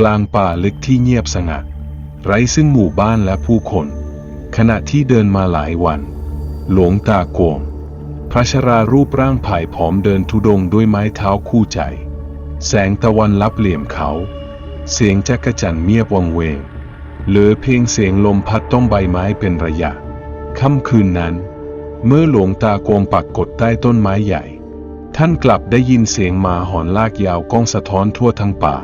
กลางป่าลึกที่เงียบสงัด ไร้ซึ่งหมู่บ้านและผู้คน ขณะที่เดินมาหลายวัน หลวงตาโกงพระชรารูปร่างผายผอมเดินทุดงด้วยไม้เท้าคู่ใจ แสงตะวันลับเหลี่ยมเขา เสียงจักรจันเมียบวังเวงเหลือเพียงเสียงลมพัดต้องใบไม้เป็นระยะ ค่ำคืนนั้น เมื่อหลวงตาโกงปักกดใต้ต้นไม้ใหญ่ ท่านกลับได้ยินเสียงหมาหอนลากยาวก้องสะท้อนทั่วทั้งป่า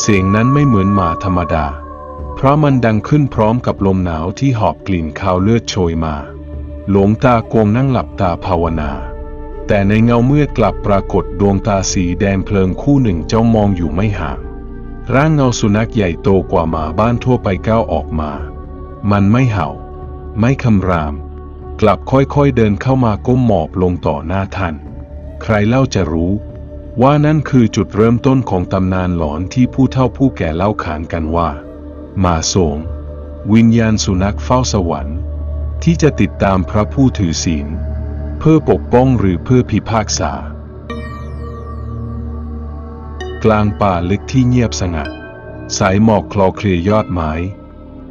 เสียงนั้นไม่เหมือนหมาธรรมดา เพราะมันดังขึ้นพร้อมกับลมหนาวที่หอบกลิ่นคาวเลือดโชยมา หลวงตาโกงนั่งหลับตาภาวนา แต่ในเงาเมืดกลับปรากฏดวงตาสีแดงเพลิงคู่หนึ่งเจ้ามองอยู่ไม่ห่าง ร่างเงาสุนัขใหญ่โตกว่าหมาบ้านทั่วไปก้าวออกมา มันไม่เห่า ไม่คำราม กลับค่อยๆเดินเข้ามาก้มหมอบลงต่อหน้าท่าน ใครเล่าจะรู้ ว่านั่นคือจุดเริ่มต้นของตำนานหลอนที่ผู้เฒ่าผู้แก่เล่าขานกันว่าหมาโสง วิญญาณสุนัขเฝ้าสวรรค์ ที่จะติดตามพระผู้ถือศีล เพื่อปกป้องหรือเพื่อพิพากษา กลางป่าลึกที่เงียบสงัด สายหมอกคลอเคลียยอดไม้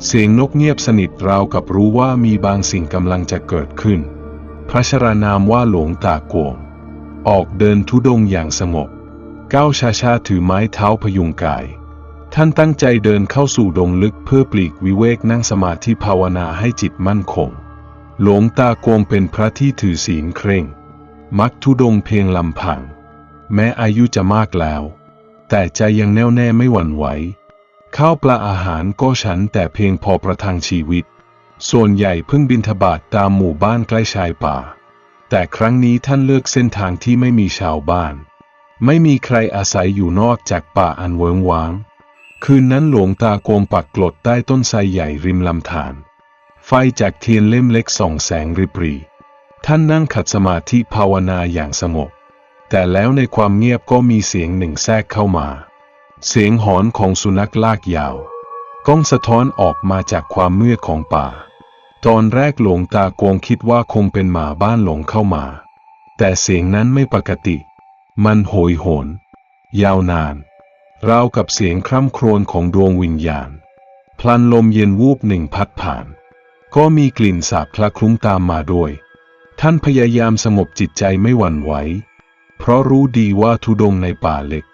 เสียงนกเงียบสนิทราวกับรู้ว่ามีบางสิ่งกำลังจะเกิดขึ้น พระชรานามว่าหลวงตาโกง ออกเดินทุดงอย่างสงบก้าวช้าๆถือไม้เท้าพยุงกาย ท่านตั้งใจเดินเข้าสู่ดงลึกเพื่อปลีกวิเวกนั่งสมาธิภาวนาให้จิตมั่นคง หลวงตาโกงเป็นพระที่ถือศีลเคร่ง มักทุดงเพียงลำพัง แม้อายุจะมากแล้ว แต่ใจยังแน่วแน่ไม่หวั่นไหว ข้าวปลาอาหารก็ฉันแต่เพียงพอประทังชีวิต ส่วนใหญ่เพิ่งบินทบาทตามหมู่บ้านใกล้ชายป่า แต่ครั้งนี้ท่านเลือกเส้นทางที่ไม่มีชาวบ้าน ไม่มีใครอาศัยอยู่นอกจากป่าอันเวิงว้าง คืนนั้นหลวงตาโกมปักกลดใต้ต้นไทรใหญ่ริมลำธาร ไฟจากเทียนเล่มเล็กส่องแสงริบหรี ท่านนั่งขัดสมาธิภาวนาอย่างสงบ แต่แล้วในความเงียบก็มีเสียงหนึ่งแทรกเข้ามา เสียงหอนของสุนัขลากยาว ก้องสะท้อนออกมาจากความมืดของป่า ตอนแรกหลวงตาโกงคิดว่าคงเป็นหมาบ้านหลงเข้ามา แต่เสียงนั้นไม่ปกติ มันโหยโหน ยาวนาน ราวกับเสียงคร่ำครวญของดวงวิญญาณ พลันลมเย็นวูบหนึ่งพัดผ่าน ก็มีกลิ่นสาบคละคลุ้งตามมาด้วย ท่านพยายามสงบจิตใจไม่หวั่นไหว เพราะรู้ดีว่าทุดงในป่าเล็ก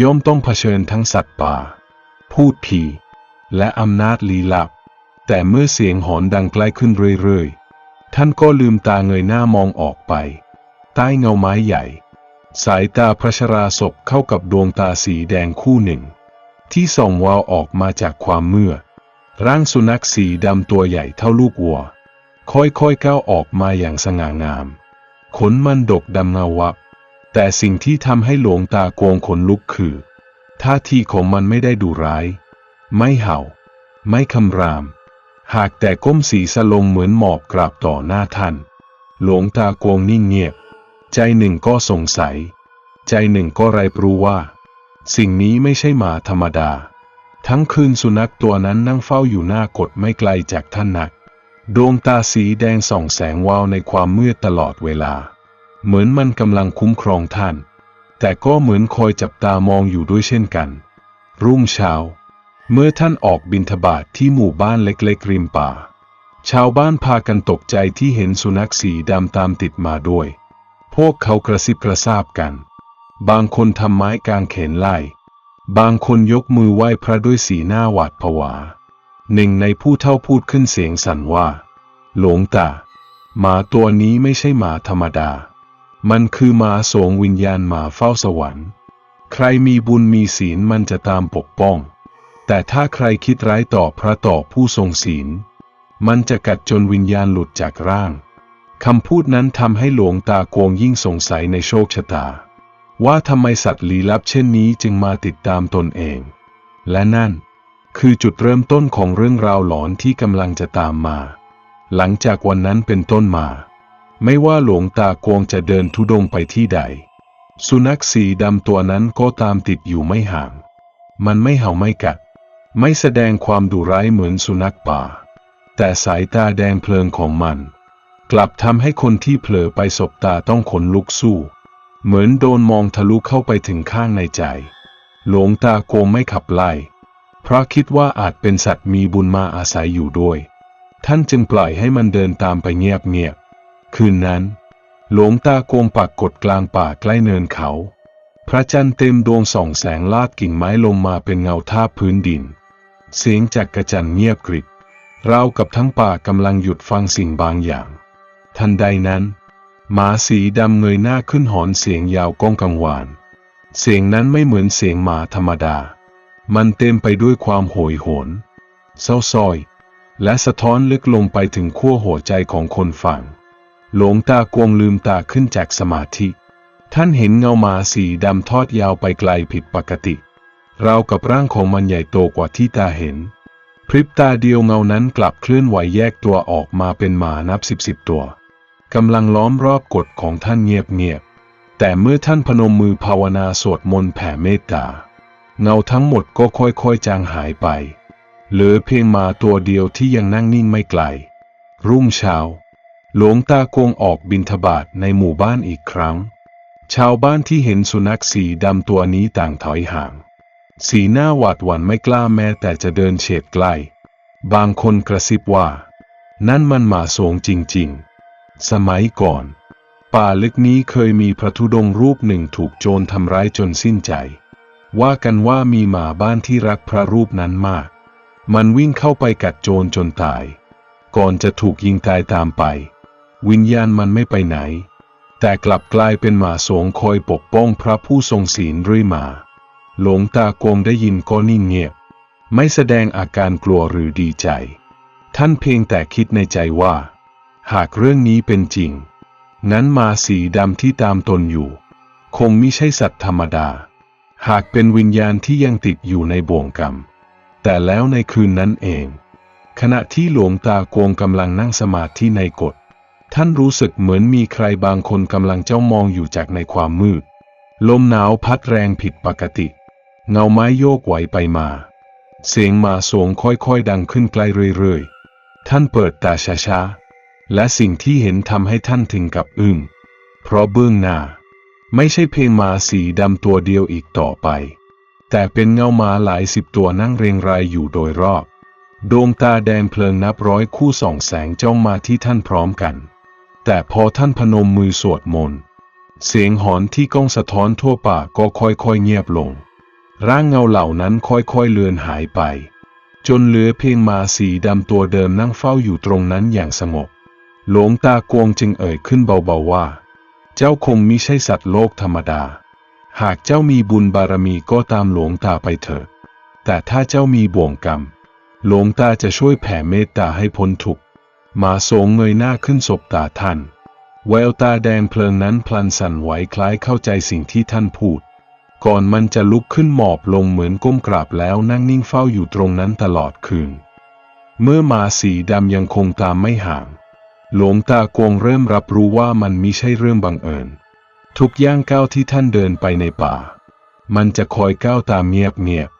ย่อมต้องเผชิญทั้งสัตว์ป่า พูดผี และอำนาจลี้ลับ แต่เมื่อเสียงหอนดังใกล้ขึ้นเรื่อยๆ ท่านก็ลืมตาเงยหน้ามองออกไป ใต้เงาไม้ใหญ่ สายตาพระชราศพเข้ากับดวงตาสีแดงคู่หนึ่ง ที่ส่องวาวออกมาจากความมืดร่างสุนัขสีดำตัวใหญ่เท่าลูกวัว ค่อยๆก้าวออกมาอย่างสง่างาม ขนมันดกดำเงาวับ แต่สิ่งที่ทำให้หลวงตาโกงขนลุกคือ ท่าทีของมันไม่ได้ดุร้าย ไม่เห่า ไม่คำราม หากแต่ก้มศีรษะลงเหมือนหมอบกราบต่อหน้าท่าน หลวงตาโกงนิ่งเงียบ ใจหนึ่งก็สงสัย ใจหนึ่งก็ไรรู้ว่า สิ่งนี้ไม่ใช่หมาธรรมดา ทั้งคืนสุนัขตัวนั้นนั่งเฝ้าอยู่หน้ากดไม่ไกลจากท่านนัก ดวงตาสีแดงส่องแสงวาวในความมืดตลอดเวลา เหมือนมันกำลังคุ้มครองท่าน แต่ก็เหมือนคอยจับตามองอยู่ด้วยเช่นกัน รุ่งเช้า เมื่อท่านออกบินทบาทที่หมู่บ้านเล็กๆริมป่า ชาวบ้านพากันตกใจที่เห็นสุนัขสีดำตามติดมาด้วย พวกเขากระซิบกระซาบกัน บางคนทำไม้กางเขนไล่ บางคนยกมือไหว้พระด้วยสีหน้าหวาดผวา หนึ่งในผู้เท่าพูดขึ้นเสียงสั่นว่า หลวงตาหมาตัวนี้ไม่ใช่หมาธรรมดา มันคือหมาสวงวิญญาณหมาเฝ้าสวรรค์ ใครมีบุญมีศีลมันจะตามปกป้อง แต่ถ้าใครคิดร้ายต่อพระต่อผู้ทรงศีล มันจะกัดจนวิญญาณหลุดจากร่าง คำพูดนั้นทำให้หลวงตาโกงยิ่งสงสัยในโชคชะตา ว่าทำไมสัตว์ลี้ลับเช่นนี้จึงมาติดตามตนเอง และนั่น คือจุดเริ่มต้นของเรื่องราวหลอนที่กำลังจะตามมา หลังจากวันนั้นเป็นต้นมา ไม่ว่าหลวงตาโกงจะเดินทุดงไปที่ใด สุนัขสีดำตัวนั้นก็ตามติดอยู่ไม่ห่าง มันไม่เห่าไม่กัด ไม่แสดงความดุร้ายเหมือนสุนัขป่า แต่สายตาแดงเพลิงของมัน กลับทำให้คนที่เผลอไปสบตาต้องขนลุกสู้ เหมือนโดนมองทะลุเข้าไปถึงข้างในใจ หลวงตาโกไม่ขับไล่ เพราะคิดว่าอาจเป็นสัตว์มีบุญมาอาศัยอยู่ด้วย ท่านจึงปล่อยให้มันเดินตามไปเงียบๆคืนนั้น หลวงตาโกงปักกดกลางป่าใกล้เนินเขา พระจันทร์เต็มดวงส่องแสงลาดกิ่งไม้ลงมาเป็นเงาทาบพื้นดิน เสียงจากกระจันเงียบกริบราวกับทั้งป่ากำลังหยุดฟังสิ่งบางอย่าง ทันใดนั้น หมาสีดำเงยหน้าขึ้นหอนเสียงยาวก้องกังวาน เสียงนั้นไม่เหมือนเสียงหมาธรรมดา มันเต็มไปด้วยความโหยหวนเศร้าส้อย และสะท้อนลึกลงไปถึงขั้วหัวใจของคนฟัง หลงตากวงลืมตาขึ้นจากสมาธิ ท่านเห็นเงาหมาสีดำทอดยาวไปไกลผิดปกติ ราวกับร่างของมันใหญ่โตกว่าที่ตาเห็น พริบตาเดียวเงานั้นกลับเคลื่อนไหวแยกตัวออกมาเป็นหมานับสิบสิบตัวกำลังล้อมรอบกฎของท่านเงียบๆแต่เมื่อท่านพนมมือภาวนาสวดมนต์แผ่เมตตา เงาทั้งหมดก็ค่อยๆจางหายไป เหลือเพียงมาตัวเดียวที่ยังนั่งนิ่งไม่ไกล รุ่งเช้า หลวงตากงออกบินทบาทในหมู่บ้านอีกครั้ง ชาวบ้านที่เห็นสุนัขสีดำตัวนี้ต่างถอยห่าง สีหน้าหวาดหวั่นไม่กล้าแม้แต่จะเดินเฉียดใกล้ บางคนกระซิบว่า นั่นมันหมาโสงจริงๆ สมัยก่อน ป่าลึกนี้เคยมีพระธุดงค์รูปหนึ่งถูกโจรทำร้ายจนสิ้นใจ ว่ากันว่ามีหมาบ้านที่รักพระรูปนั้นมาก มันวิ่งเข้าไปกัดโจรจนตาย ก่อนจะถูกยิงตายตามไป วิญญาณมันไม่ไปไหน แต่กลับกลายเป็นหมาโสงคอยปกป้องพระผู้ทรงศีลเรื่อยมา หลวงตาโกงได้ยินก็นิ่งเงียบ ไม่แสดงอาการกลัวหรือดีใจ ท่านเพียงแต่คิดในใจว่า หากเรื่องนี้เป็นจริง นั้นมาสีดำที่ตามตนอยู่ คงไม่ใช่สัตว์ธรรมดา หากเป็นวิญญาณที่ยังติดอยู่ในบ่วงกรรม แต่แล้วในคืนนั้นเอง ขณะที่หลวงตาโกงกำลังนั่งสมาธิในกฎท่านรู้สึกเหมือนมีใครบางคนกำลังเจ้ามองอยู่จากในความมืด ลมหนาวพัดแรงผิดปกติ เงาไม้โยกไหวไปมา เสียงมาสวงค่อยๆดังขึ้นไกลเรื่อยๆ ท่านเปิดตาช้าๆ และสิ่งที่เห็นทำให้ท่านถึงกับอึ้ง เพราะเบื้องหน้า ไม่ใช่เพียงมาสีดำตัวเดียวอีกต่อไป แต่เป็นเงามาหลายสิบตัวนั่งเรียงรายอยู่โดยรอบ ดวงตาแดงเพลิงนับร้อยคู่ส่องแสงจ้องมาที่ท่านพร้อมกัน แต่พอท่านพนมมือสวดมนต์ เสียงหอนที่ก้องสะท้อนทั่วป่าก็ค่อยๆเงียบลง ร่างเงาเหล่านั้นค่อยๆเลือนหายไป จนเหลือเพียงมาสีดำตัวเดิมนั่งเฝ้าอยู่ตรงนั้นอย่างสงบ หลวงตากวงจึงเอ่ยขึ้นเบาๆว่า เจ้าคงมิใช่สัตว์โลกธรรมดา หากเจ้ามีบุญบารมีก็ตามหลวงตาไปเถิด แต่ถ้าเจ้ามีบ่วงกรรม หลวงตาจะช่วยแผ่เมตตาให้พ้นทุกข์ มาโสงเงยหน้าขึ้นสบตาท่าน แววตาแดงเพลิงนั้นพลันสั่นไหวคล้ายเข้าใจสิ่งที่ท่านพูด ก่อนมันจะลุกขึ้นหมอบลงเหมือนก้มกราบแล้วนั่งนิ่งเฝ้าอยู่ตรงนั้นตลอดคืน เมื่อมาสีดำยังคงตามไม่ห่าง หลวงตากวงเริ่มรับรู้ว่ามันมิใช่เรื่องบังเอิญ ทุกย่างก้าวที่ท่านเดินไปในป่า มันจะคอยก้าวตามเงียบเงียบ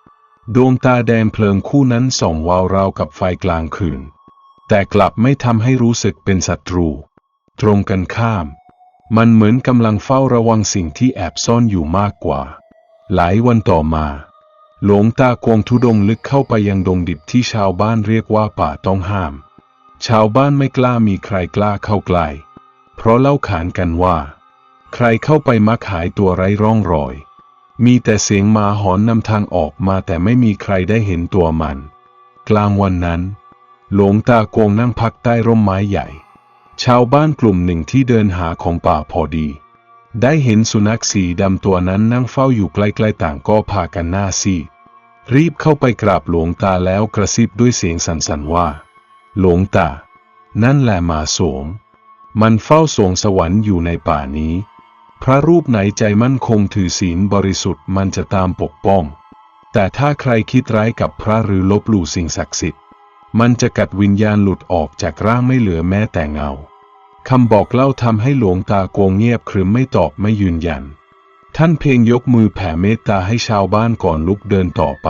ดวงตาแดงเพลิงคู่นั้นส่องวาวราวกับไฟกลางคืน แต่กลับไม่ทำให้รู้สึกเป็นศัตรู ตรงกันข้าม มันเหมือนกำลังเฝ้าระวังสิ่งที่แอบซ่อนอยู่มากกว่า หลายวันต่อมา หลวงตากวงทุดงลึกเข้าไปยังดงดิบที่ชาวบ้านเรียกว่าป่าต้องห้าม ชาวบ้านไม่กล้ามีใครกล้าเข้าใกล้เพราะเล่าขานกันว่า ใครเข้าไปมักหายตัวไร้ร่องรอย มีแต่เสียงหมาหอนนำทางออกมาแต่ไม่มีใครได้เห็นตัวมัน กลางวันนั้น หลวงตากวงนั่งพักใต้ร่มไม้ใหญ่ ชาวบ้านกลุ่มหนึ่งที่เดินหาของป่าพอดี ได้เห็นสุนัขสีดำตัวนั้นนั่งเฝ้าอยู่ใกล้ๆต่างก็พากันหน้าซีดรีบเข้าไปกราบหลวงตาแล้วกระซิบด้วยเสียงสั่นๆว่า หลวงตา นั่นแหละมาโสมมันเฝ้าสงสวรรค์อยู่ในป่านี้ พระรูปไหนใจมั่นคงถือศีลบริสุทธิ์มันจะตามปกป้อง แต่ถ้าใครคิดร้ายกับพระหรือลบหลู่สิ่งศักดิ์สิทธิ์ มันจะกัดวิญญาณหลุดออกจากร่างไม่เหลือแม้แต่เงา คำบอกเล่าทำให้หลวงตาโกงเงียบครึมไม่ตอบไม่ยืนยัน ท่านเพียงยกมือแผ่เมตตาให้ชาวบ้านก่อนลุกเดินต่อไป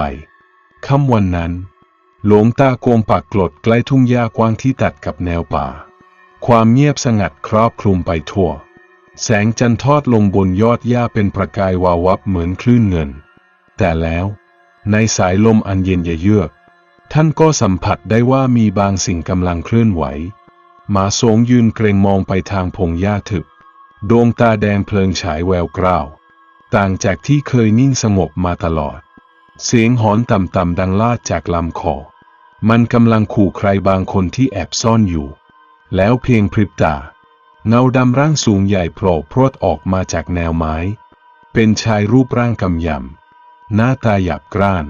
ค่ำวันนั้น หลวงตาโกงปักกลดใกล้ทุ่งหญ้ากว้างที่ตัดกับแนวป่า ความเงียบสงัดครอบคลุมไปทั่ว แสงจันทร์ทอดลงบนยอดหญ้าเป็นประกายวาววับเหมือนคลื่นเงิน แต่แล้วในสายลมอันเย็นเยือก ท่านก็สัมผัสได้ว่ามีบางสิ่งกำลังเคลื่อนไหว หมาสงยืนเกรงมองไปทางพงหญ้าทึบ ดวงตาแดงเพลิงฉายแววกร้าว ต่างจากที่เคยนิ่งสงบมาตลอด เสียงหอนต่ำๆดังลาดจากลำคอ มันกำลังขู่ใครบางคนที่แอบซ่อนอยู่ แล้วเพียงพริบตา เงาดำร่างสูงใหญ่โผล่พรวดออกมาจากแนวไม้ เป็นชายรูปร่างกำยำ หน้าตาหยาบกร้าน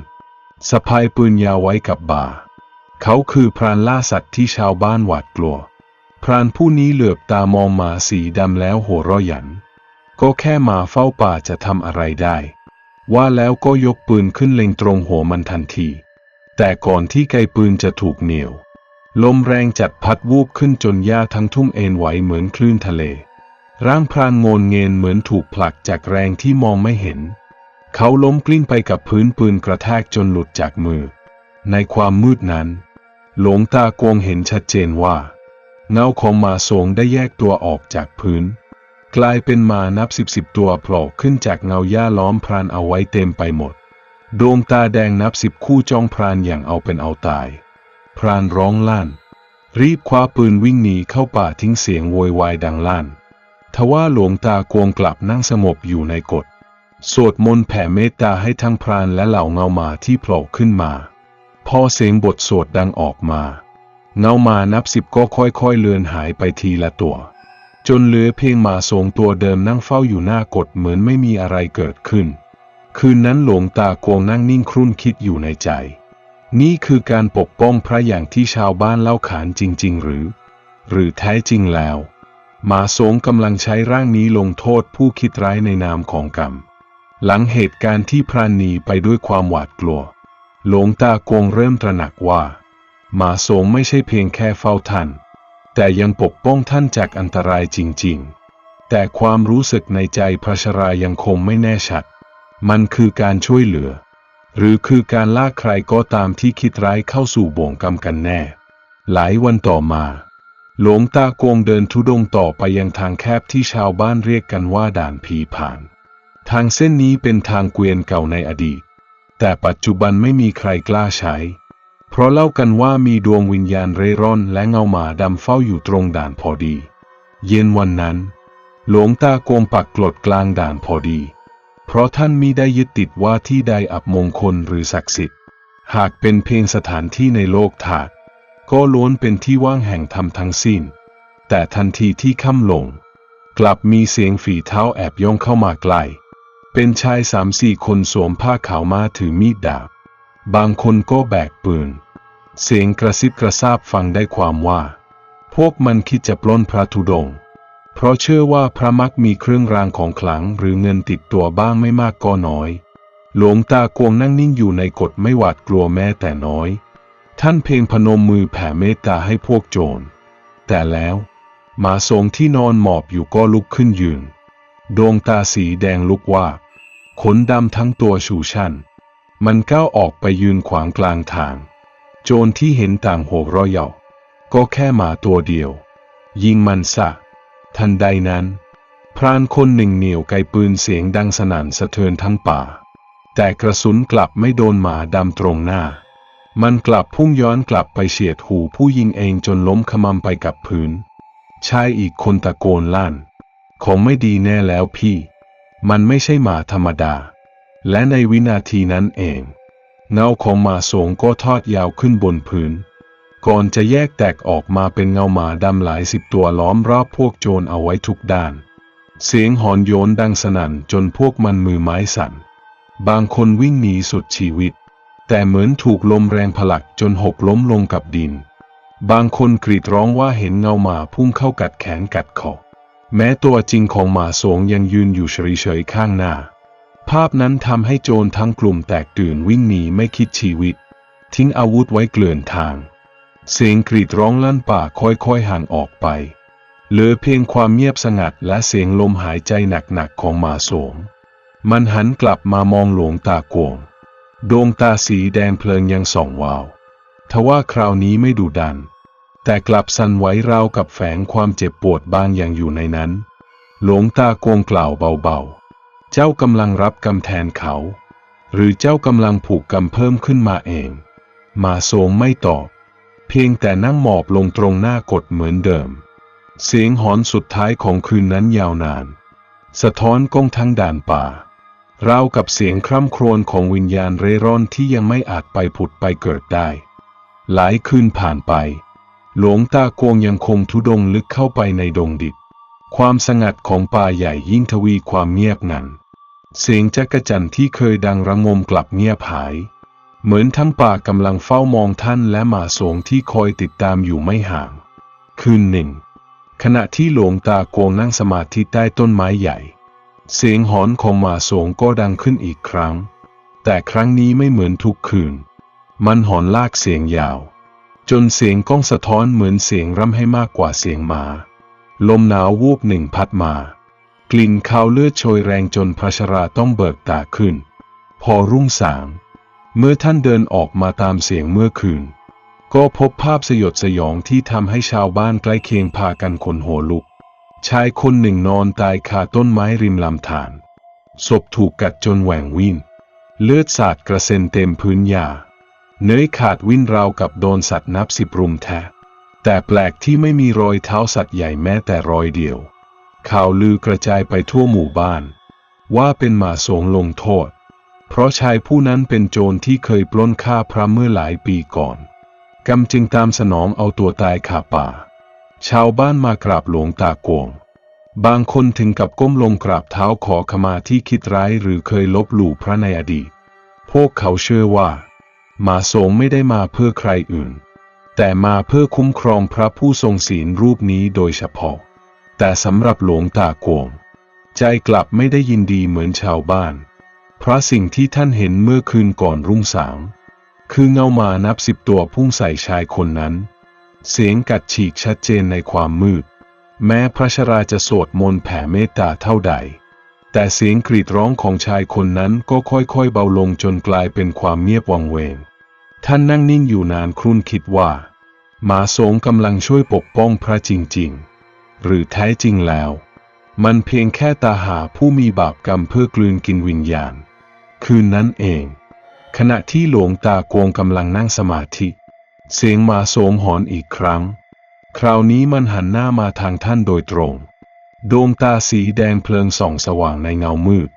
สะพายปืนยาวไว้กับบ่า เขาคือพรานล่าสัตว์ที่ชาวบ้านหวาดกลัว พรานผู้นี้เหลือบตามองหมาสีดำแล้วหัวเราะหยัน ก็แค่หมาเฝ้าป่าจะทำอะไรได้ ว่าแล้วก็ยกปืนขึ้นเล็งตรงหัวมันทันที แต่ก่อนที่ไกปืนจะถูกเหนียว ลมแรงจัดพัดวูบขึ้นจนหญ้าทั้งทุ่งเอ็นไหวเหมือนคลื่นทะเล ร่างพรานโงนเงินเหมือนถูกผลักจากแรงที่มองไม่เห็น เขาล้มกลิ้งไปกับพื้นปืนกระแทกจนหลุดจากมือ ในความมืดนั้น หลวงตากวงเห็นชัดเจนว่า เงาของหมาโสงได้แยกตัวออกจากพื้น กลายเป็นหมานับสิบสิบตัวโผล่ขึ้นจากเงาหญ้าล้อมพรานเอาไว้เต็มไปหมด ดวงตาแดงนับสิบคู่จ้องพรานอย่างเอาเป็นเอาตาย พรานร้องลั่น รีบคว้าปืนวิ่งหนีเข้าป่าทิ้งเสียงโวยวายดังลั่นทว่าหลวงตากวงกลับนั่งสงบอยู่ในกฎสวดมนต์แผ่เมตตาให้ทั้งพรานและเหล่าเงาหมาที่โผล่ขึ้นมา พอเสียงบทสวดดังออกมา เงามานับสิบก็ค่อยๆเลือนหายไปทีละตัว จนเหลือเพียงหมาโสงตัวเดิมนั่งเฝ้าอยู่หน้ากฎเหมือนไม่มีอะไรเกิดขึ้น คืนนั้นหลวงตาโกงนั่งนิ่งครุ่นคิดอยู่ในใจ นี่คือการปกป้องพระอย่างที่ชาวบ้านเล่าขานจริง ๆ หรือ หรือแท้จริงแล้ว หมาสงกำลังใช้ร่างนี้ลงโทษผู้คิดร้ายในนามของกรรม หลังเหตุการณ์ที่พรานหนีไปด้วยความหวาดกลัว หลวงตาโกงเริ่มตระหนักว่า หมาโสงไม่ใช่เพียงแค่เฝ้าท่าน แต่ยังปกป้องท่านจากอันตรายจริงๆ แต่ความรู้สึกในใจพระชรายังคงไม่แน่ชัด มันคือการช่วยเหลือ หรือคือการลากใครก็ตามที่คิดร้ายเข้าสู่บ่วงกรรมกันแน่ หลายวันต่อมา หลวงตาโกงเดินทุดงต่อไปยังทางแคบที่ชาวบ้านเรียกกันว่าด่านผีผ่าน ทางเส้นนี้เป็นทางเกวียนเก่าในอดีต แต่ปัจจุบันไม่มีใครกล้าใช้ เพราะเล่ากันว่ามีดวงวิญญาณเร่ร่อนและเงาหมาดำเฝ้าอยู่ตรงด่านพอดี เย็นวันนั้น หลวงตาโกวงปักกลดกลางด่านพอดี เพราะท่านมิได้ยึดติดว่าที่ใดอับมงคลหรือศักดิ์สิทธิ์ หากเป็นเพียงสถานที่ในโลกถาด ก็ล้วนเป็นที่ว่างแห่งธรรมทั้งสิ้น แต่ทันทีที่ค่ำลง กลับมีเสียงฝีเท้าแอบย่องเข้ามาไกล เป็นชายสามสี่คนสวมผ้าขาวมาถือมีดดาบ บางคนก็แบกปืน เสียงกระซิบกระซาบฟังได้ความว่า พวกมันคิดจะปล้นพระธุดงค์เพราะเชื่อว่าพระมักมีเครื่องรางของขลังหรือเงินติดตัวบ้างไม่มากก็น้อย หลวงตากวงนั่งนิ่งอยู่ในกฎไม่หวาดกลัวแม้แต่น้อย ท่านเพียงพนมมือแผ่เมตตาให้พวกโจร แต่แล้วหมาทรงที่นอนหมอบอยู่ก็ลุกขึ้นยืน ดวงตาสีแดงลุกว่าขนดำทั้งตัวชูชัน มันก้าวออกไปยืนขวางกลางทาง โจรที่เห็นต่างโหวเราะเยาะก็แค่หมาตัวเดียว ยิงมันซะ ทันใดนั้น พรานคนหนึ่งเหนี่ยวไกปืนเสียงดังสนั่นสะเทือนทั้งป่า แต่กระสุนกลับไม่โดนหมาดำตรงหน้า มันกลับพุ่งย้อนกลับไปเฉียดหูผู้ยิงเองจนล้มขมำไปกับพื้น ชายอีกคนตะโกนลั่นคงไม่ดีแน่แล้วพี่ มันไม่ใช่หมาธรรมดา และในวินาทีนั้นเอง เงาของหมาโสงก็ทอดยาวขึ้นบนพื้น ก่อนจะแยกแตกออกมาเป็นเงาหมาดำหลายสิบตัวล้อมรอบพวกโจรเอาไว้ทุกด้าน เสียงหอนโยนดังสนั่นจนพวกมันมือไม้สั่น บางคนวิ่งหนีสุดชีวิต แต่เหมือนถูกลมแรงผลักจนหกล้มลงกับดิน บางคนกรีดร้องว่าเห็นเงาหมาพุ่งเข้ากัดแขนกัดคอแม้ตัวจริงของหมาโสงยังยืนอยู่เฉยๆข้างหน้า ภาพนั้นทำให้โจรทั้งกลุ่มแตกตื่นวิ่งหนีไม่คิดชีวิต ทิ้งอาวุธไว้เกลื่อนทาง เสียงกรีดร้องลั่นป่าค่อยๆห่างออกไป เหลือเพียงความเงียบสงัดและเสียงลมหายใจหนักๆของหมาโสม มันหันกลับมามองหลวงตาโกงดวงตาสีแดงเพลิงยังส่องวาว ทว่าคราวนี้ไม่ดุดัน แต่กลับสั่นไหวราวกับแฝงความเจ็บปวดบางอย่างอยู่ในนั้น หลวงตาโกงกล่าวเบาๆ เจ้ากำลังรับกรรมแทนเขา หรือเจ้ากำลังผูกกรรมเพิ่มขึ้นมาเอง มาโสงไม่ตอบ เพียงแต่นั่งหมอบลงตรงหน้ากดเหมือนเดิม เสียงหอนสุดท้ายของคืนนั้นยาวนาน สะท้อนก้องทั้งด่านป่า ราวกับเสียงคร่ำครวญของวิญญาณเร่ร่อนที่ยังไม่อาจไปผุดไปเกิดได้ หลายคืนผ่านไป หลวงตากวงยังคงทุดงลึกเข้าไปในดงดิบความสงัดของป่าใหญ่ยิ่งทวีความเงียบงัน เสียงจักรจันที่เคยดังระงมกลับเงียบหาย เหมือนทั้งป่ากำลังเฝ้ามองท่านและหมาสงที่คอยติดตามอยู่ไม่ห่าง คืนหนึ่ง ขณะที่หลวงตาโกงนั่งสมาธิใต้ต้นไม้ใหญ่ เสียงหอนของหมาสงก็ดังขึ้นอีกครั้ง แต่ครั้งนี้ไม่เหมือนทุกคืน มันหอนลากเสียงยาว จนเสียงก้องสะท้อนเหมือนเสียงร่ำให้มากกว่าเสียงหมา ลมหนาววูบหนึ่งพัดมา ลิ่นคาวเลือดโชยแรงจนพระชราต้องเบิกตาขึ้น พอรุ่งสาง เมื่อท่านเดินออกมาตามเสียงเมื่อคืน ก็พบภาพสยดสยองที่ทำให้ชาวบ้านใกล้เคียงพากันขนหัวลุก ชายคนหนึ่งนอนตายคาต้นไม้ริมลำธารศพถูกกัดจนแหว่งวิ่นเลือดสาดกระเซ็นเต็มพื้นหญ้าเนื้อขาดวิ่นราวกับโดนสัตว์นับสิบรุมแทะแต่แปลกที่ไม่มีรอยเท้าสัตว์ใหญ่แม้แต่รอยเดียว ข่าวลือกระจายไปทั่วหมู่บ้าน ว่าเป็นหมาสงลงโทษ เพราะชายผู้นั้นเป็นโจรที่เคยปล้นฆ่าพระเมื่อหลายปีก่อน กำจึงตามสนองเอาตัวตายขาป่า ชาวบ้านมากราบหลวงตากวง บางคนถึงกับก้มลงกราบเท้าขอขมาที่คิดร้ายหรือเคยลบหลู่พระในอดีต พวกเขาเชื่อว่า หมาสงไม่ได้มาเพื่อใครอื่น แต่มาเพื่อคุ้มครองพระผู้ทรงศีลรูปนี้โดยเฉพาะ แต่สำหรับหลวงตาโกง ใจกลับไม่ได้ยินดีเหมือนชาวบ้าน เพราะสิ่งที่ท่านเห็นเมื่อคืนก่อนรุ่งสาง คือเงามานับสิบตัวพุ่งใส่ชายคนนั้น เสียงกัดฉีกชัดเจนในความมืด แม้พระชราจะสวดมนต์แผ่เมตตาเท่าใด แต่เสียงกรีดร้องของชายคนนั้นก็ค่อยๆเบาลงจนกลายเป็นความเงียบวังเวง ท่านนั่งนิ่งอยู่นานครุ่นคิดว่าหมาโสงกำลังช่วยปกป้องพระจริงๆ หรือแท้จริงแล้ว มันเพียงแค่ตาหาผู้มีบาปกรรมเพื่อกลืนกินวิญญาณ คืนนั้นเอง ขณะที่หลวงตาโกงกำลังนั่งสมาธิ เสียงมาโสงหอนอีกครั้ง คราวนี้มันหันหน้ามาทางท่านโดยตรง ดวงตาสีแดงเพลิงส่องสว่างในเงามืด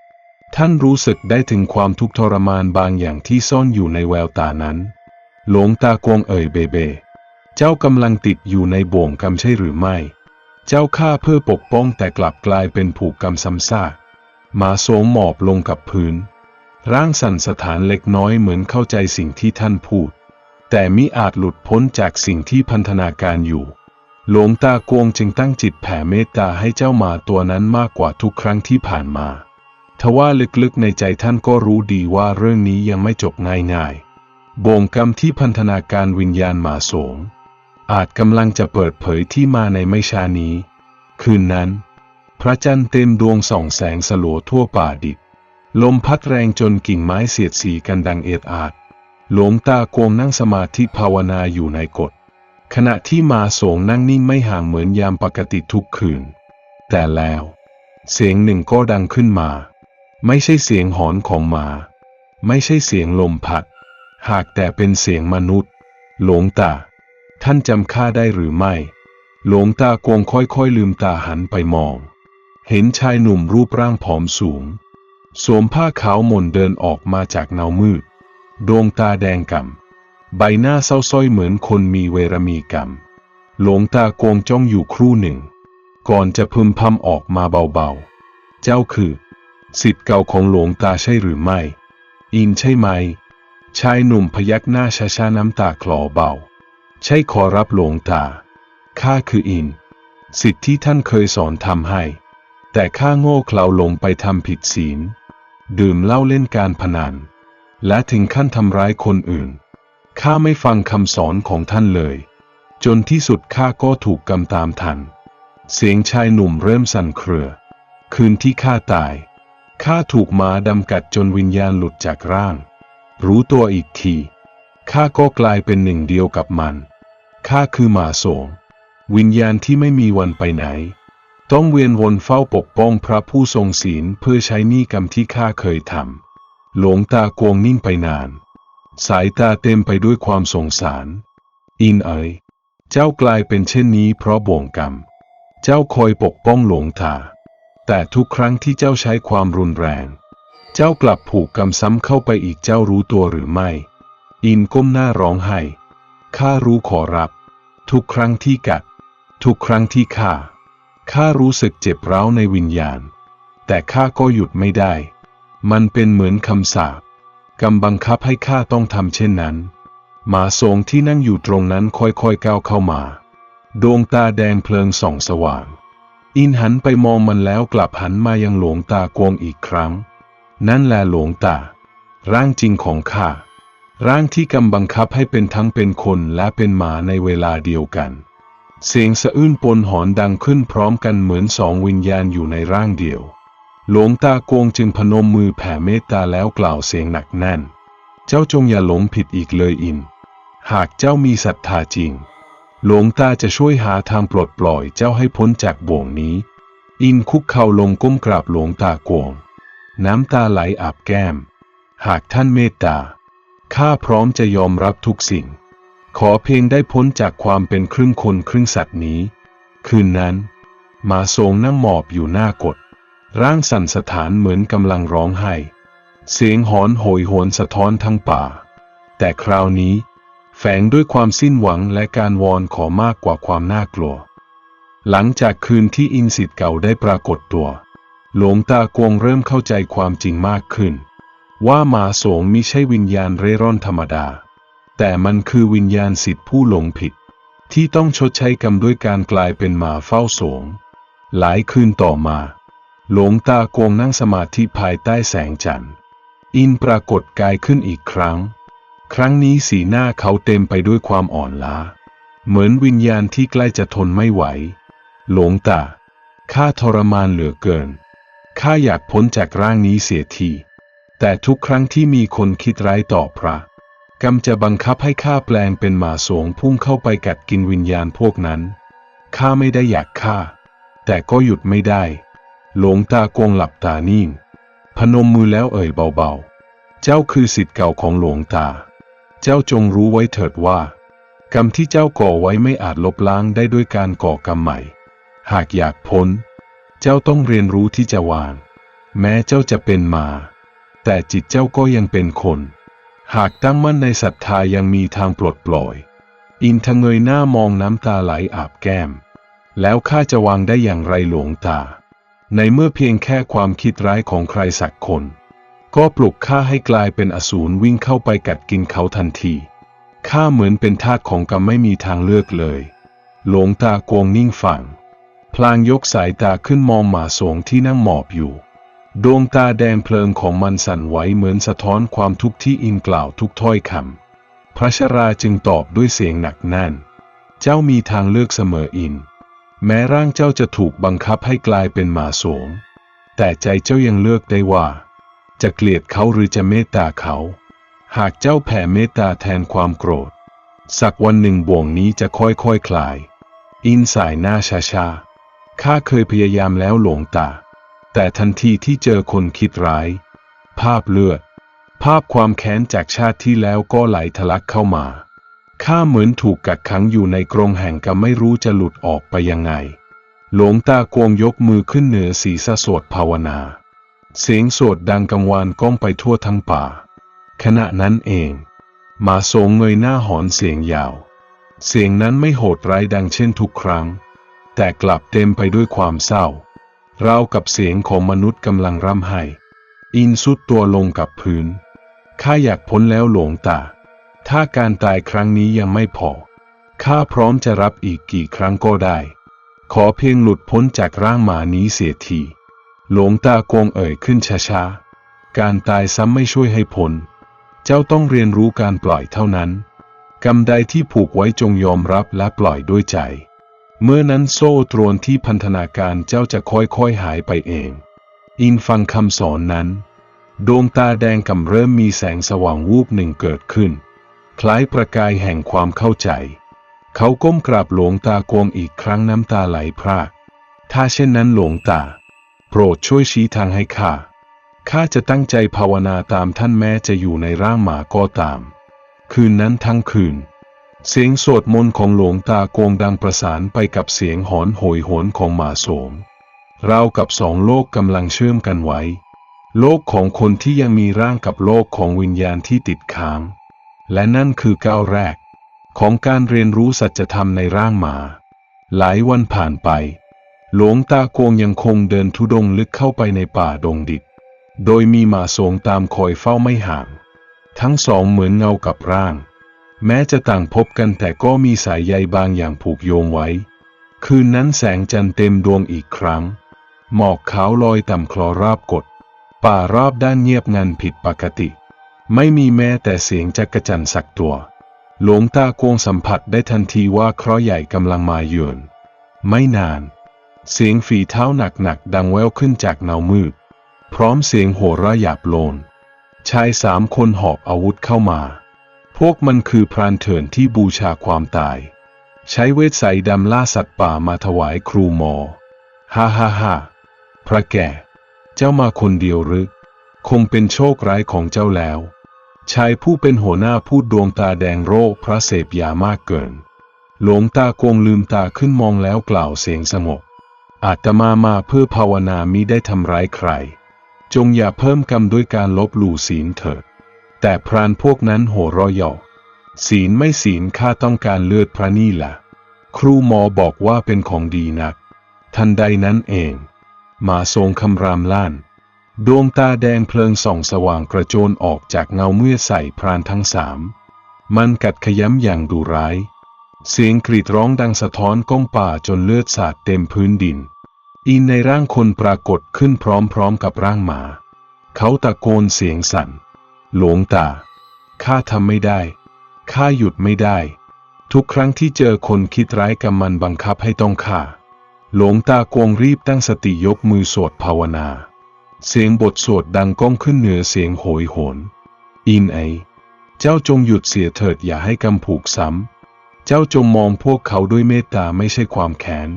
ท่านรู้สึกได้ถึงความทุกข์ทรมานบางอย่างที่ซ่อนอยู่ในแววตานั้น หลวงตากวงเอ่ยเบเบ เจ้ากำลังติดอยู่ในบ่วงกรรมใช่หรือไม่ เจ้าฆ่าเพื่อปกป้องแต่กลับกลายเป็นผูกกรรมซ้ำซากหมาโสมหมอบลงกับพื้น ร่างสั่นสถานเล็กน้อยเหมือนเข้าใจสิ่งที่ท่านพูด แต่มิอาจหลุดพ้นจากสิ่งที่พันธนาการอยู่ หลวงตากวงจึงตั้งจิตแผ่เมตตาให้เจ้าหมาตัวนั้นมากกว่าทุกครั้งที่ผ่านมาทว่าลึกๆในใจท่านก็รู้ดีว่าเรื่องนี้ยังไม่จบง่ายๆบ่งกรรมที่พันธนาการวิญญาณหมาโสง อาจกำลังจะเปิดเผยที่มาในไม่ช้านี้ คืนนั้น พระจันทร์เต็มดวงส่องแสงสลัวทั่วป่าดิบ ลมพัดแรงจนกิ่งไม้เสียดสีกันดังเอ็ดอาดหลวงตาโกงนั่งสมาธิภาวนาอยู่ในกฎขณะที่มาสงนั่งนิ่งไม่ห่างเหมือนยามปกติทุกคืน แต่แล้ว เสียงหนึ่งก็ดังขึ้นมา ไม่ใช่เสียงหอนของมา ไม่ใช่เสียงลมพัด หากแต่เป็นเสียงมนุษย์ หลวงตา ท่านจำข้าได้หรือไม่ หลวงตาโกงค่อยๆลืมตาหันไปมอง เห็นชายหนุ่มรูปร่างผอมสูง สวมผ้าขาวหม่นเดินออกมาจากเงามืด ดวงตาแดงก่ำ ใบหน้าเศร้าส้อยเหมือนคนมีเวรมีกรรม หลวงตาโกงจ้องอยู่ครู่หนึ่ง ก่อนจะพึมพำออกมาเบาๆ เจ้าคือ สิทธิ์เก่าของหลวงตาใช่หรือไม่ อินใช่ไหม ชายหนุ่มพยักหน้าช้าๆน้ำตาคลอเบา ใช่ขอรับหลวงตา ข้าคืออิน สิทธิที่ท่านเคยสอนทำให้ แต่ข้าโง่เขลาลงไปทำผิดศีล ดื่มเหล้าเล่นการพนัน และถึงขั้นทำร้ายคนอื่น ข้าไม่ฟังคำสอนของท่านเลย จนที่สุดข้าก็ถูกกำตามทัน เสียงชายหนุ่มเริ่มสั่นเครือ คืนที่ข้าตาย ข้าถูกหมาดำกัดจนวิญญาณหลุดจากร่าง รู้ตัวอีกที ข้าก็กลายเป็นหนึ่งเดียวกับมัน ข้าคือหมาโสงวิญญาณที่ไม่มีวันไปไหน ต้องเวียนวนเฝ้าปกป้องพระผู้ทรงศีลเพื่อใช้นี้กรรมที่ข้าเคยทำ หลวงตากวงนิ่งไปนาน สายตาเต็มไปด้วยความสงสาร อินเอ๋ยเจ้ากลายเป็นเช่นนี้เพราะบ่วงกรรม เจ้าคอยปกป้องหลวงตา แต่ทุกครั้งที่เจ้าใช้ความรุนแรง เจ้ากลับผูกกรรมซ้ำเข้าไปอีกเจ้ารู้ตัวหรือไม่ อินก้มหน้าร้องไห้ ข้ารู้ขอรับ ทุกครั้งที่กัด ทุกครั้งที่ข้า ข้ารู้สึกเจ็บร้าวในวิญญาณ แต่ข้าก็หยุดไม่ได้ มันเป็นเหมือนคำสาปกำบังคับให้ข้าต้องทำเช่นนั้น หมาโสงที่นั่งอยู่ตรงนั้นค่อยๆก้าวเข้ามา ดวงตาแดงเพลิงส่องสว่าง อินหันไปมองมันแล้วกลับหันมายังหลวงตากวงอีกครั้ง นั่นแหละหลวงตา ร่างจริงของข้า ร่างที่กำบังคับให้เป็นทั้งเป็นคนและเป็นหมาในเวลาเดียวกัน เสียงสะอื้นปนหอนดังขึ้นพร้อมกันเหมือนสองวิญญาณอยู่ในร่างเดียว หลวงตาโกงจึงพนมมือแผ่เมตตาแล้วกล่าวเสียงหนักแน่น เจ้าจงอย่าหลงผิดอีกเลยอิน หากเจ้ามีศรัทธาจริง หลวงตาจะช่วยหาทางปลดปล่อยเจ้าให้พ้นจากบ่วงนี้ อินคุกเข่าลงก้มกราบหลวงตาโกง น้ำตาไหลอาบแก้ม หากท่านเมตตา ข้าพร้อมจะยอมรับทุกสิ่ง ขอเพียงได้พ้นจากความเป็นครึ่งคนครึ่งสัตว์นี้ คืนนั้นหมาโสงนั่งหมอบอยู่หน้ากดร่างสั่นสถานเหมือนกำลังร้องไห้ เสียงหอนโหยหวนสะท้อนทั้งป่า แต่คราวนี้ แฝงด้วยความสิ้นหวังและการวอนขอมากกว่าความน่ากลัว หลังจากคืนที่อินสิทธิ์เก่าได้ปรากฏตัว หลวงตากวงเริ่มเข้าใจความจริงมากขึ้น ว่าหมาโสงมิใช่วิญญาณเร่ร่อนธรรมดา แต่มันคือวิญญาณสิทธิผู้หลงผิด ที่ต้องชดใช้กรรมด้วยการกลายเป็นหมาเฝ้าโสง หลายคืนต่อมา หลวงตากวงนั่งสมาธิภายใต้แสงจันทร์ อินปรากฏกายขึ้นอีกครั้ง ครั้งนี้สีหน้าเขาเต็มไปด้วยความอ่อนล้า เหมือนวิญญาณที่ใกล้จะทนไม่ไหว หลวงตาข้าทรมานเหลือเกินข้าอยากพ้นจากร่างนี้เสียที แต่ทุกครั้งที่มีคนคิดร้ายต่อพระ กรรมจะบังคับให้ข้าแปลงเป็นหมาสวงพุ่งเข้าไปกัดกินวิญญาณพวกนั้น ข้าไม่ได้อยากฆ่า แต่ก็หยุดไม่ได้ หลวงตากงหลับตานิ่ง พนมมือแล้วเอ่ยเบาๆ เจ้าคือสิทธิ์เก่าของหลวงตา เจ้าจงรู้ไว้เถิดว่า กรรมที่เจ้าก่อไว้ไม่อาจลบล้างได้ด้วยการก่อกรรมใหม่ หากอยากพ้น เจ้าต้องเรียนรู้ที่จะวาง แม้เจ้าจะเป็นมา แต่จิตเจ้าก็ยังเป็นคน หากตั้งมั่นในศรัทธายังมีทางปลดปล่อย อินทเงยหน้ามองน้ำตาไหลอาบแก้ม แล้วข้าจะวางได้อย่างไรหลวงตา ในเมื่อเพียงแค่ความคิดร้ายของใครสักคน ก็ปลุกข้าให้กลายเป็นอสูรวิ่งเข้าไปกัดกินเขาทันทีข้าเหมือนเป็นทาสของกรรมไม่มีทางเลือกเลย หลวงตากวงนิ่งฝัง พลางยกสายตาขึ้นมองหมาสงที่นั่งหมอบอยู่ ดวงตาแดงเพลิงของมันสั่นไหวเหมือนสะท้อนความทุกข์ที่อินกล่าวทุกถ้อยคำ พระชราจึงตอบด้วยเสียงหนักแน่น เจ้ามีทางเลือกเสมออิน แม้ร่างเจ้าจะถูกบังคับให้กลายเป็นหมาโสง แต่ใจเจ้ายังเลือกได้ว่า จะเกลียดเขาหรือจะเมตตาเขา หากเจ้าแผ่เมตตาแทนความโกรธ สักวันหนึ่งบ่วงนี้จะค่อยๆคคลาย อินสายหน้าช้าๆข้าเคยพยายามแล้วหลวงตา แต่ทันทีที่เจอคนคิดร้าย ภาพเลือด ภาพความแค้นจากชาติที่แล้วก็ไหลทะลักเข้ามา ข้าเหมือนถูกกักขังอยู่ในกรงแห่งกรรมไม่รู้จะหลุดออกไปยังไง หลวงตากวงยกมือขึ้นเหนือศีรษะสวดภาวนา เสียงสวดดังกังวานก้องไปทั่วทั้งป่า ขณะนั้นเองหมาโสงเงยหน้าหอนเสียงยาว เสียงนั้นไม่โหดร้ายดังเช่นทุกครั้ง แต่กลับเต็มไปด้วยความเศร้า ราวกับเสียงของมนุษย์กำลังร่ำไห้ อินสุดตัวลงกับพื้น ข้าอยากพ้นแล้วหลวงตา ถ้าการตายครั้งนี้ยังไม่พอ ข้าพร้อมจะรับอีกกี่ครั้งก็ได้ ขอเพียงหลุดพ้นจากร่างหมานี้เสียที หลวงตากงเอ่ยขึ้นช้าๆ การตายซ้ำไม่ช่วยให้พ้น เจ้าต้องเรียนรู้การปล่อยเท่านั้น กรรมใดที่ผูกไว้จงยอมรับและปล่อยด้วยใจ เมื่อนั้นโซ่ตรวนที่พันธนาการเจ้าจะค่อยๆหายไปเอง อินฟังคำสอนนั้น ดวงตาแดงกำเริ่มมีแสงสว่างวูบหนึ่งเกิดขึ้น คล้ายประกายแห่งความเข้าใจ เขาก้มกราบหลวงตากวงอีกครั้งน้ำตาไหลพราก ถ้าเช่นนั้นหลวงตา โปรดช่วยชี้ทางให้ข้า ข้าจะตั้งใจภาวนาตามท่านแม้จะอยู่ในร่างหมาก็ตาม คืนนั้นทั้งคืน เสียงสวดมนต์ของหลวงตาโกงดังประสานไปกับเสียงหอนโหยหวนของหมาโสมราวกับสองโลกกำลังเชื่อมกันไว้ โลกของคนที่ยังมีร่างกับโลกของวิญญาณที่ติดค้าง และนั่นคือก้าวแรก ของการเรียนรู้สัจธรรมในร่างหมา หลายวันผ่านไป หลวงตาโกงยังคงเดินทุดงลึกเข้าไปในป่าดงดิบโดยมีหมาโสงตามคอยเฝ้าไม่ห่าง ทั้งสองเหมือนเงากับร่าง แม้จะต่างพบกันแต่ก็มีสายใยบางอย่างผูกโยงไว้ คืนนั้นแสงจันทร์เต็มดวงอีกครั้ง หมอกขาวลอยต่ำคลอราบกด ป่ารอบด้านเงียบงันผิดปกติ ไม่มีแม้แต่เสียงจักระจันสักตัว หลวงตาโกงสัมผัสได้ทันทีว่าเคราะห์ใหญ่กำลังมาเยือนไม่นาน เสียงฝีเท้าหนักๆดังแว่วขึ้นจากเงามืด พร้อมเสียงโห่ร้าหยาบโลน ชายสามคนหอบอาวุธเข้ามา พวกมันคือพรานเถื่อนที่บูชาความตาย ใช้เวทไสยดำล่าสัตว์ป่ามาถวายครูหมอ ฮ่าฮ่าฮ่าพระแก่ เจ้ามาคนเดียวหรือคงเป็นโชคร้ายของเจ้าแล้ว ชายผู้เป็นหัวหน้าพูดดวงตาแดงโรคพระเสพยามากเกิน หลวงตาโกงลืมตาขึ้นมองแล้วกล่าวเสียงสงบอาตมามาเพื่อภาวนามิได้ทำร้ายใคร จงอย่าเพิ่มกรรมด้วยการลบหลู่ศีลเถิด แต่พรานพวกนั้นโห่เรอยหยอกศีลไม่ศีลข้าต้องการเลือดพระนี่แหละครูหมอบอกว่าเป็นของดีนัก ทันใดนั้นเองหมาทรงคำรามลั่นดวงตาแดงเพลิงส่องสว่างกระโจนออกจากเงาเมื่อใส่พรานทั้งสาม มันกัดขย้ำอย่างดุร้าย เสียงกรีดร้องดังสะท้อนก้องป่าจนเลือดสาดเต็มพื้นดิน อินในร่างคนปรากฏขึ้นพร้อมๆกับร่างหมา เขาตะโกนเสียงสั่น หลวงตา ข้าทำไม่ได้ ข้าหยุดไม่ได้ ทุกครั้งที่เจอคนคิดร้ายกับมันบังคับให้ต้องฆ่า หลวงตากวงรีบตั้งสติยกมือสวดภาวนา เสียงบทสวดดังก้องขึ้นเหนือเสียงโหยโหน อินไอ เจ้าจงหยุดเสียเถิดอย่าให้กำผูกซ้ำ เจ้าจงมองพวกเขาด้วยเมตตาไม่ใช่ความแค้น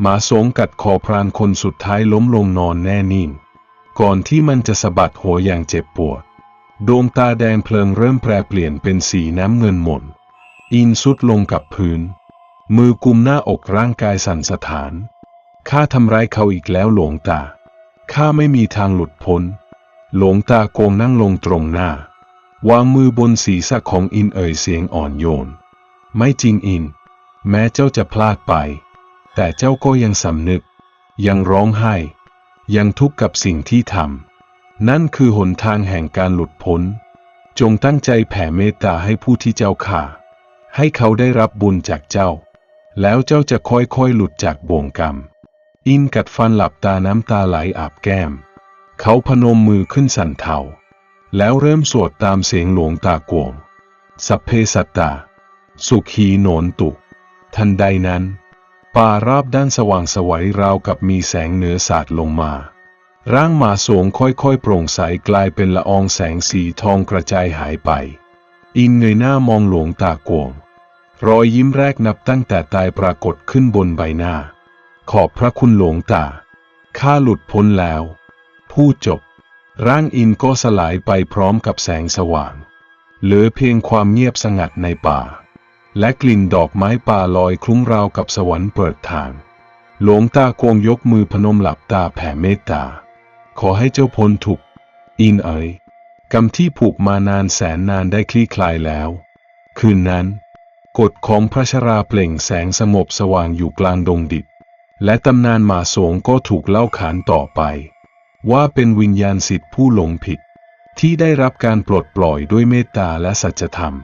หมาสงกัดคอพรานคนสุดท้ายล้มลงนอนแน่นิ่ง ก่อนที่มันจะสะบัดหัวอย่างเจ็บปวด ดวงตาแดงเพลิงเริ่มแปรเปลี่ยนเป็นสีน้ำเงินหม่น อินสุดลงกับพื้น มือกุมหน้าอกร่างกายสั่นสะท้าน ข้าทำร้ายเขาอีกแล้วหลวงตา ข้าไม่มีทางหลุดพ้น หลวงตาโกงนั่งลงตรงหน้า วางมือบนศีรษะของอินเอ่ยเสียงอ่อนโยน ไม่จริงอิน แม้เจ้าจะพลาดไป แต่เจ้าก็ยังสำนึก ยังร้องไห้ ยังทุกข์กับสิ่งที่ทำ นั่นคือหนทางแห่งการหลุดพ้น จงตั้งใจแผ่เมตตาให้ผู้ที่เจ้าข่า ให้เขาได้รับบุญจากเจ้า แล้วเจ้าจะค่อยๆหลุดจากบ่วงกรรม อินกัดฟันหลับตาน้ำตาไหลอาบแก้ม เขาพนมมือขึ้นสั่นเทา แล้วเริ่มสวดตามเสียงหลวงตากวง สัพเพสัตตา สุขีโหนนตุ ทันใดนั้น ป่ารอบด้านสว่างสวัยราวกับมีแสงเหนือสาดลงมา ร่างหมาสวงค่อยๆ โปร่งใสกลายเป็นละอองแสงสีทองกระจายหายไป อินเงยหน้ามองหลวงตากวง รอยยิ้มแรกนับตั้งแต่ตายปรากฏขึ้นบนใบหน้า ขอบพระคุณหลวงตา ข้าหลุดพ้นแล้ว พูดจบ ร่างอินก็สลายไปพร้อมกับแสงสว่าง เหลือเพียงความเงียบสงัดในป่า และกลิ่นดอกไม้ป่าลอยคลุ้งราวกับสวรรค์เปิดทาง หลวงตาโกงยกมือพนมหลับตาแผ่เมตตา ขอให้เจ้าพ้นทุกข์อินเอ๋ยกรรมที่ผูกมานานแสนนานได้คลี่คลายแล้ว คืนนั้น กฎของพระชราเปล่งแสงสงบสว่างอยู่กลางดงดิบ และตำนานหมาสงก็ถูกเล่าขานต่อไป ว่าเป็นวิญญาณสิทธิ์ผู้หลงผิด ที่ได้รับการปลดปล่อยด้วยเมตตาและสัจธรรม